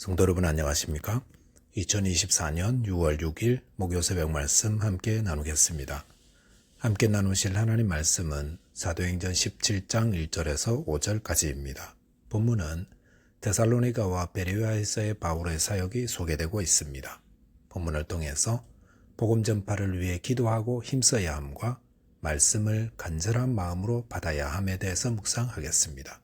성도 여러분 안녕하십니까? 2024년 6월 6일 목요 새벽 말씀 함께 나누겠습니다. 함께 나누실 하나님 말씀은 사도행전 17장 1절에서 5절까지입니다. 본문은 데살로니가와 베레아에서의 바울의 사역이 소개되고 있습니다. 본문을 통해서 복음 전파를 위해 기도하고 힘써야 함과 말씀을 간절한 마음으로 받아야 함에 대해서 묵상하겠습니다.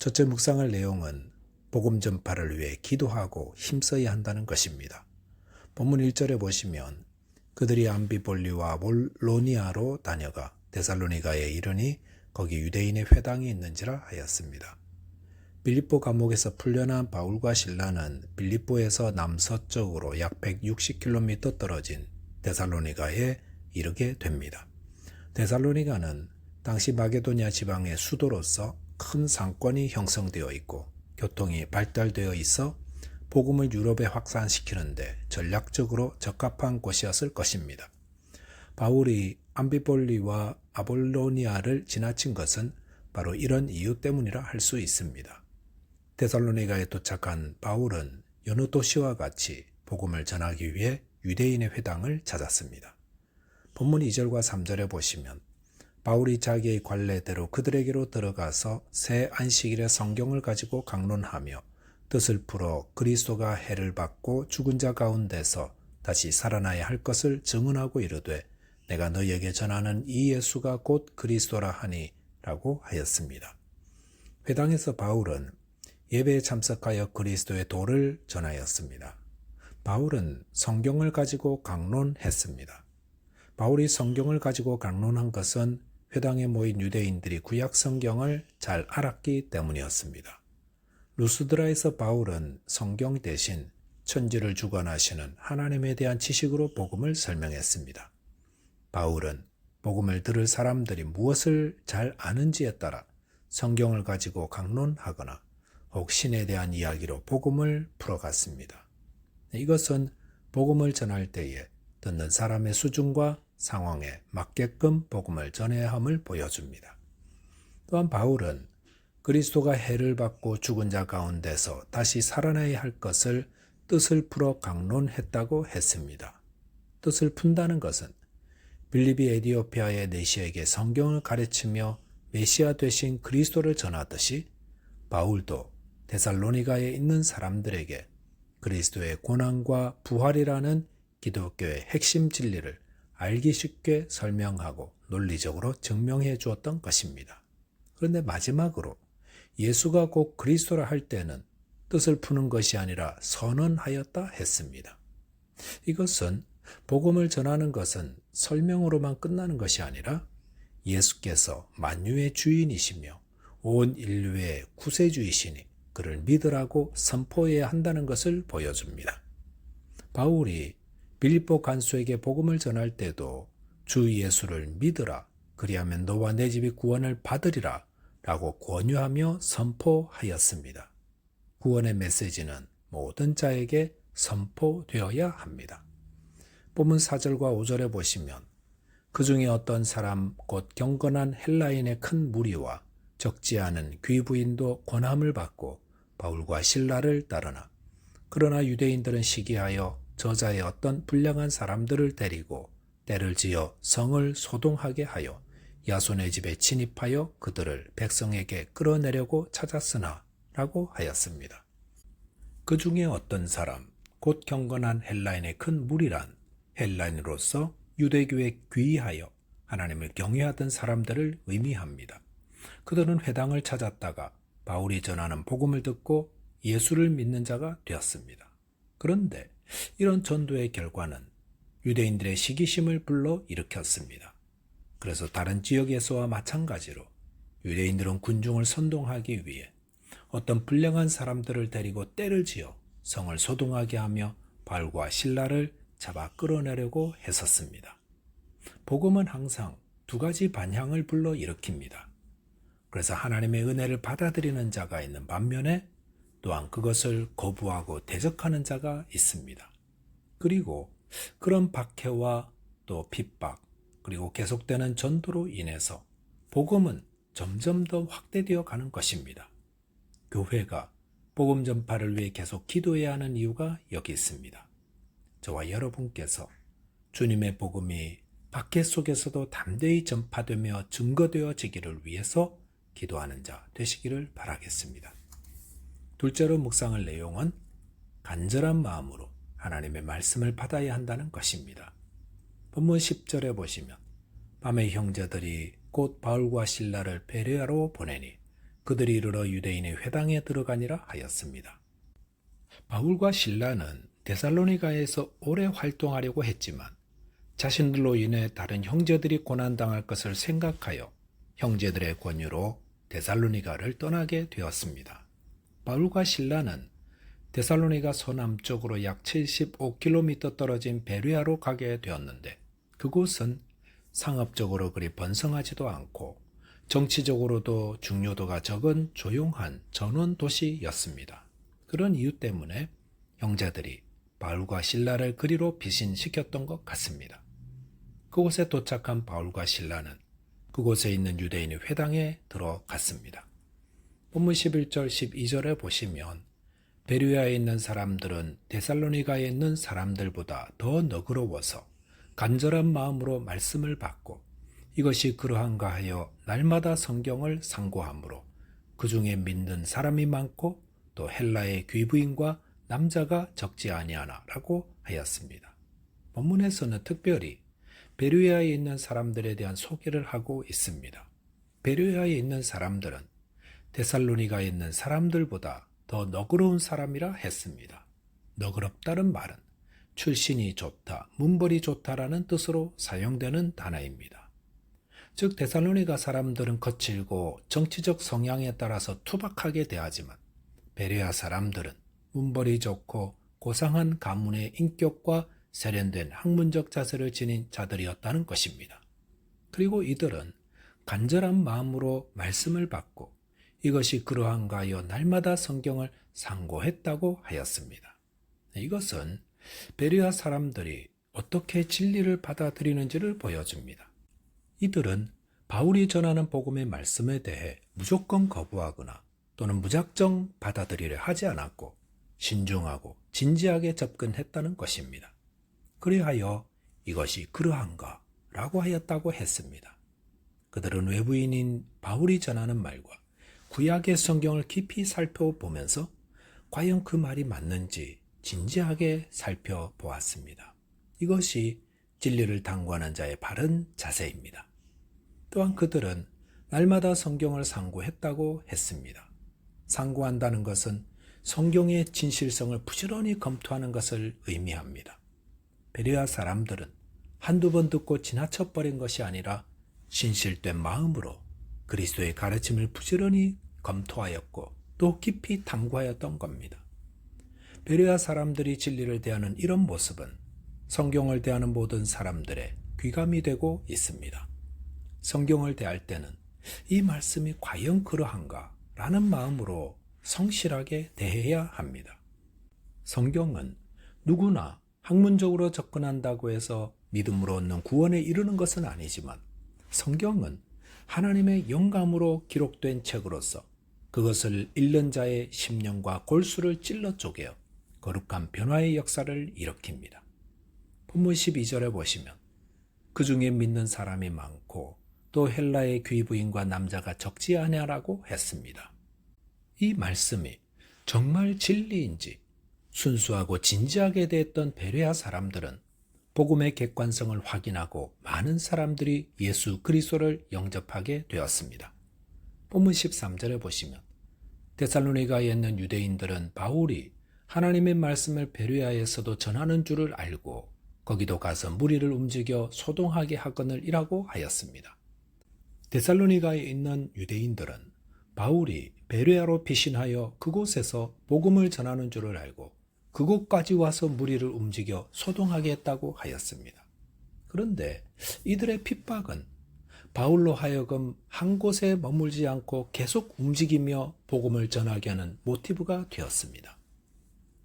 첫째 묵상할 내용은 복음 전파를 위해 기도하고 힘써야 한다는 것입니다. 본문 1절에 보시면 그들이 암비볼리와 몰로니아로 다녀가 데살로니가에 이르니 거기 유대인의 회당이 있는지라 하였습니다. 빌립보 감옥에서 풀려난 바울과 신라는 빌립보에서 남서쪽으로 약 160km 떨어진 데살로니가에 이르게 됩니다. 데살로니가는 당시 마게도냐 지방의 수도로서 큰 상권이 형성되어 있고 교통이 발달되어 있어 복음을 유럽에 확산시키는데 전략적으로 적합한 곳이었을 것입니다. 바울이 암비볼리와 아볼로니아를 지나친 것은 바로 이런 이유 때문이라 할 수 있습니다. 데살로니가에 도착한 바울은 여느 도시와 같이 복음을 전하기 위해 유대인의 회당을 찾았습니다. 본문 2절과 3절에 보시면 바울이 자기의 관례대로 그들에게로 들어가서 새 안식일의 성경을 가지고 강론하며 뜻을 풀어 그리스도가 해를 받고 죽은 자 가운데서 다시 살아나야 할 것을 증언하고 이르되 내가 너에게 전하는 이 예수가 곧 그리스도라 하니 라고 하였습니다. 회당에서 바울은 예배에 참석하여 그리스도의 도를 전하였습니다. 바울은 성경을 가지고 강론했습니다. 바울이 성경을 가지고 강론한 것은 회당에 모인 유대인들이 구약 성경을 잘 알았기 때문이었습니다. 루스드라에서 바울은 성경 대신 천지를 주관하시는 하나님에 대한 지식으로 복음을 설명했습니다. 바울은 복음을 들을 사람들이 무엇을 잘 아는지에 따라 성경을 가지고 강론하거나 혹 신에 대한 이야기로 복음을 풀어갔습니다. 이것은 복음을 전할 때에 듣는 사람의 수준과 상황에 맞게끔 복음을 전해야 함을 보여줍니다. 또한 바울은 그리스도가 해를 받고 죽은 자 가운데서 다시 살아나야 할 것을 뜻을 풀어 강론했다고 했습니다. 뜻을 푼다는 것은 빌립이 에디오피아의 내시에게 성경을 가르치며 메시아 되신 그리스도를 전하듯이 바울도 데살로니가에 있는 사람들에게 그리스도의 고난과 부활이라는 기독교의 핵심 진리를 알기 쉽게 설명하고 논리적으로 증명해 주었던 것입니다. 그런데 마지막으로 예수가 곧 그리스도라 할 때는 뜻을 푸는 것이 아니라 선언하였다 했습니다. 이것은 복음을 전하는 것은 설명으로만 끝나는 것이 아니라 예수께서 만유의 주인이시며 온 인류의 구세주이시니 그를 믿으라고 선포해야 한다는 것을 보여줍니다. 바울이 빌립보 간수에게 복음을 전할 때도 주 예수를 믿으라 그리하면 너와 내 집이 구원을 받으리라 라고 권유하며 선포하였습니다. 구원의 메시지는 모든 자에게 선포되어야 합니다. 본문 4절과 5절에 보시면 그 중에 어떤 사람 곧 경건한 헬라인의 큰 무리와 적지 않은 귀부인도 권함을 받고 바울과 신라를 따르나 그러나 유대인들은 시기하여 저자의 어떤 불량한 사람들을 데리고 때를 지어 성을 소동하게 하여 야손의 집에 침입하여 그들을 백성에게 끌어내려고 찾았으나 라고 하였습니다. 그 중에 어떤 사람, 곧 경건한 헬라인의 큰 무리란 헬라인으로서 유대교에 귀의하여 하나님을 경외하던 사람들을 의미합니다. 그들은 회당을 찾았다가 바울이 전하는 복음을 듣고 예수를 믿는 자가 되었습니다. 그런데 이런 전도의 결과는 유대인들의 시기심을 불러 일으켰습니다. 그래서 다른 지역에서와 마찬가지로 유대인들은 군중을 선동하기 위해 어떤 불량한 사람들을 데리고 때를 지어 성을 소동하게 하며 발과 신라를 잡아 끌어내려고 했었습니다. 복음은 항상 두 가지 반향을 불러 일으킵니다. 그래서 하나님의 은혜를 받아들이는 자가 있는 반면에 또한 그것을 거부하고 대적하는 자가 있습니다. 그리고 그런 박해와 또 핍박, 그리고 계속되는 전도로 인해서 복음은 점점 더 확대되어 가는 것입니다. 교회가 복음 전파를 위해 계속 기도해야 하는 이유가 여기 있습니다. 저와 여러분께서 주님의 복음이 밖에 속에서도 담대히 전파되며 증거되어지기를 위해서 기도하는 자 되시기를 바라겠습니다. 둘째로 묵상할 내용은 간절한 마음으로 하나님의 말씀을 받아야 한다는 것입니다. 본문 10절에 보시면 밤에 형제들이 곧 바울과 신라를 베레아로 보내니 그들이 이르러 유대인의 회당에 들어가니라 하였습니다. 바울과 신라는 데살로니가에서 오래 활동하려고 했지만 자신들로 인해 다른 형제들이 고난당할 것을 생각하여 형제들의 권유로 데살로니가를 떠나게 되었습니다. 바울과 신라는 데살로니가 서남쪽으로 약 75km 떨어진 베르아로 가게 되었는데 그곳은 상업적으로 그리 번성하지도 않고 정치적으로도 중요도가 적은 조용한 전원 도시였습니다. 그런 이유 때문에 형제들이 바울과 신라를 그리로 비신시켰던 것 같습니다. 그곳에 도착한 바울과 신라는 그곳에 있는 유대인의 회당에 들어갔습니다. 본문 11절 12절에 보시면 베르야에 있는 사람들은 데살로니가에 있는 사람들보다 더 너그러워서 간절한 마음으로 말씀을 받고 이것이 그러한가 하여 날마다 성경을 상고하므로 그 중에 믿는 사람이 많고 또 헬라의 귀부인과 남자가 적지 아니하나라고 하였습니다. 본문에서는 특별히 베르야에 있는 사람들에 대한 소개를 하고 있습니다. 베르야에 있는 사람들은 데살로니가에 있는 사람들보다 더 너그러운 사람이라 했습니다. 너그럽다는 말은 출신이 좋다, 문벌이 좋다라는 뜻으로 사용되는 단어입니다. 즉 데살로니가 사람들은 거칠고 정치적 성향에 따라서 투박하게 대하지만 베레아 사람들은 문벌이 좋고 고상한 가문의 인격과 세련된 학문적 자세를 지닌 자들이었다는 것입니다. 그리고 이들은 간절한 마음으로 말씀을 받고 이것이 그러한가 하여 날마다 성경을 상고했다고 하였습니다. 이것은 베리아 사람들이 어떻게 진리를 받아들이는지를 보여줍니다. 이들은 바울이 전하는 복음의 말씀에 대해 무조건 거부하거나 또는 무작정 받아들이려 하지 않았고 신중하고 진지하게 접근했다는 것입니다. 그리하여 이것이 그러한가 라고 하였다고 했습니다. 그들은 외부인인 바울이 전하는 말과 구약의 성경을 깊이 살펴보면서 과연 그 말이 맞는지 진지하게 살펴보았습니다. 이것이 진리를 당구하는 자의 바른 자세입니다. 또한 그들은 날마다 성경을 상고했다고 했습니다. 상고한다는 것은 성경의 진실성을 부지런히 검토하는 것을 의미합니다. 베리아 사람들은 한두 번 듣고 지나쳐 버린 것이 아니라 신실된 마음으로 그리스도의 가르침을 부지런히 검토하였고 또 깊이 탐구하였던 겁니다. 베레아 사람들이 진리를 대하는 이런 모습은 성경을 대하는 모든 사람들의 귀감이 되고 있습니다. 성경을 대할 때는 이 말씀이 과연 그러한가? 라는 마음으로 성실하게 대해야 합니다. 성경은 누구나 학문적으로 접근한다고 해서 믿음으로 얻는 구원에 이르는 것은 아니지만 성경은 하나님의 영감으로 기록된 책으로서 그것을 읽는 자의 심령과 골수를 찔러 쪼개어 거룩한 변화의 역사를 일으킵니다. 본문 12절에 보시면 그 중에 믿는 사람이 많고 또 헬라의 귀부인과 남자가 적지 아니하라고 했습니다. 이 말씀이 정말 진리인지 순수하고 진지하게 대했던 베레아 사람들은 복음의 객관성을 확인하고 많은 사람들이 예수 그리스도를 영접하게 되었습니다. 본문 13절에 보시면 데살로니가에 있는 유대인들은 바울이 하나님의 말씀을 베레아에서도 전하는 줄을 알고 거기도 가서 무리를 움직여 소동하게 하거늘 이라고 하였습니다. 데살로니가에 있는 유대인들은 바울이 베레아로 피신하여 그곳에서 복음을 전하는 줄을 알고 그곳까지 와서 무리를 움직여 소동하게 했다고 하였습니다. 그런데 이들의 핍박은 바울로 하여금 한 곳에 머물지 않고 계속 움직이며 복음을 전하게 하는 모티브가 되었습니다.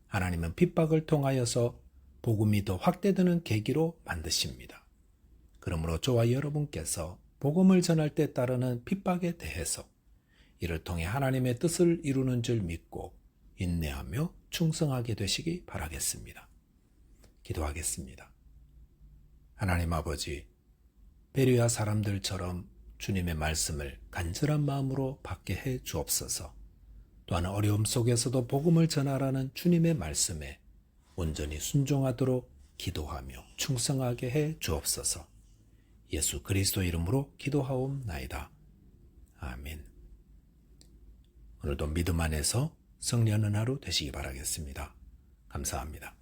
하나님은 핍박을 통하여서 복음이 더 확대되는 계기로 만드십니다. 그러므로 저와 여러분께서 복음을 전할 때 따르는 핍박에 대해서 이를 통해 하나님의 뜻을 이루는 줄 믿고 인내하며 충성하게 되시기 바라겠습니다. 기도하겠습니다. 하나님 아버지, 베리아 사람들처럼 주님의 말씀을 간절한 마음으로 받게 해 주옵소서. 또한 어려움 속에서도 복음을 전하라는 주님의 말씀에 온전히 순종하도록 기도하며 충성하게 해 주옵소서. 예수 그리스도 이름으로 기도하옵나이다. 아멘. 오늘도 믿음 안에서 승리하는 하루 되시기 바라겠습니다. 감사합니다.